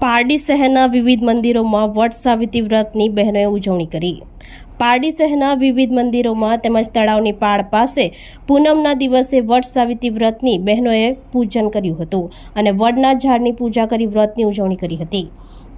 પારડી શહેરના વિવિધ મંદિરોમાં વટ સાવિત્રી વ્રતની બહેનોએ ઉજવણી કરી. પારડી શહેરના વિવિધ મંદિરોમાં તેમજ તળાવની પાળ પાસે પૂનમના દિવસે વટ સાવિત્રી વ્રતની બહેનોએ પૂજન કર્યું હતું અને વડના ઝાડની પૂજા કરી વ્રતની ઉજવણી કરી હતી.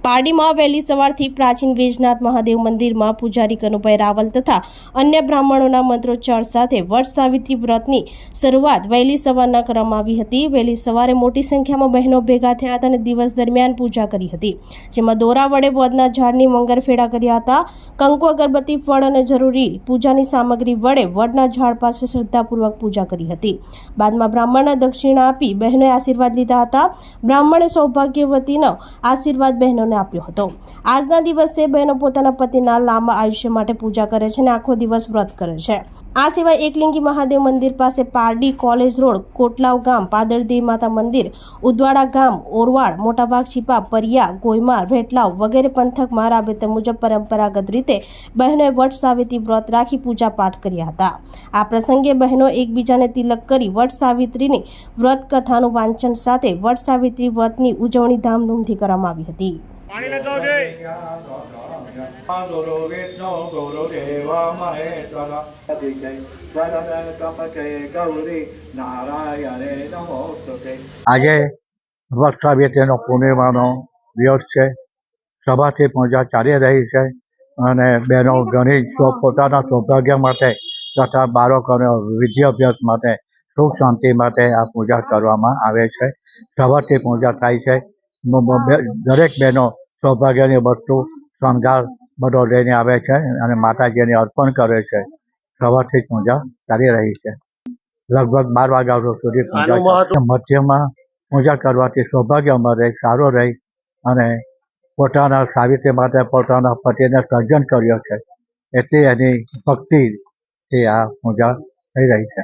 પારડીમાં વહેલી સવારથી પ્રાચીન વેજનાથ મહાદેવ મંદિરમાં પૂજારી કનુભાઈ રાવલ તથા અન્ય બ્રાહ્મણોના મંત્રોચ્ચાર સાથે વટ સાવિત્રી વ્રતની શરૂઆત વહેલી સવારના કરવામાં આવી હતી. વહેલી સવારે મોટી સંખ્યામાં બહેનો ભેગા થયા હતા અને દિવસ દરમિયાન પૂજા કરી હતી. જેમાં દોરા વડે વડના ઝાડની મંગરફેડા કર્યા હતા. કંકુ, અગરબત્તી, ફળ અને જરૂરી પૂજાની સામગ્રી વડે વડના ઝાડ પાસે શ્રદ્ધાપૂર્વક પૂજા કરી હતી. બાદમાં બ્રાહ્મણને દક્ષિણા આપી બહેનોએ આશીર્વાદ લીધા હતા. બ્રાહ્મણે સૌભાગ્યવતીનો આશીર્વાદ બહેનોને આપ્યો હતો. આજના દિવસે બહેનો પોતાના પતિના લાંબા આયુષ્ય માટે પૂજા કરે છે અને આખો દિવસ વ્રત કરે છે. આ સિવાય એકલિંગી મહાદેવ મંદિર પાસે પારડી કોલેજ રોડ, કોટલાવ ગામ પાદરદેવી માતા મંદિર, ઉદવાડા ગામ, ઓરવાડ, મોટાભાગ છીપા, પરિયા ગોયમાર ભેટલાવ વગેરે પંથકમાં રાબેતા મુજબ પરંપરાગત રીતે બહેનોએ વટ સાવિત્રી વ્રત રાખી પૂજા પાઠ કર્યા હતા. આ પ્રસંગે બહેનો એકબીજાને તિલક કરી વટ સાવિત્રીની વ્રત કથાનું વાંચન સાથે વટ સાવિત્રી વ્રતની ઉજવણી ધામધૂમથી કરવામાં આવી હતી. પાણી લેતો તેનો આજે પૂર્ણિમાનો દિવસ છે. સભાથી પૂજા ચાલી રહી છે અને બહેનો ઘણી પોતાના સૌભાગ્ય માટે તથા બાળકોના વિદ્યાભ્યાસ માટે સુખ શાંતિ માટે આ પૂજા કરવામાં આવે છે. સવારથી પૂજા થાય છે. દરેક બહેનો સૌભાગ્યની વસ્તુ શણગાર બધો લઈને આવે છે અને માતાજીને અર્પણ કરે છે. સવારથી પૂજા ચાલી રહી છે. લગભગ બાર વાગ્યા સુધી પૂજા મધ્યમાં પૂજા કરવાથી સૌભાગ્ય મળે સારો રહે અને પોતાના સાવિત્રી માટે પોતાના પતિને સર્જન કર્યો છે. એટલી એની ભક્તિ આ પૂજા થઈ રહી છે.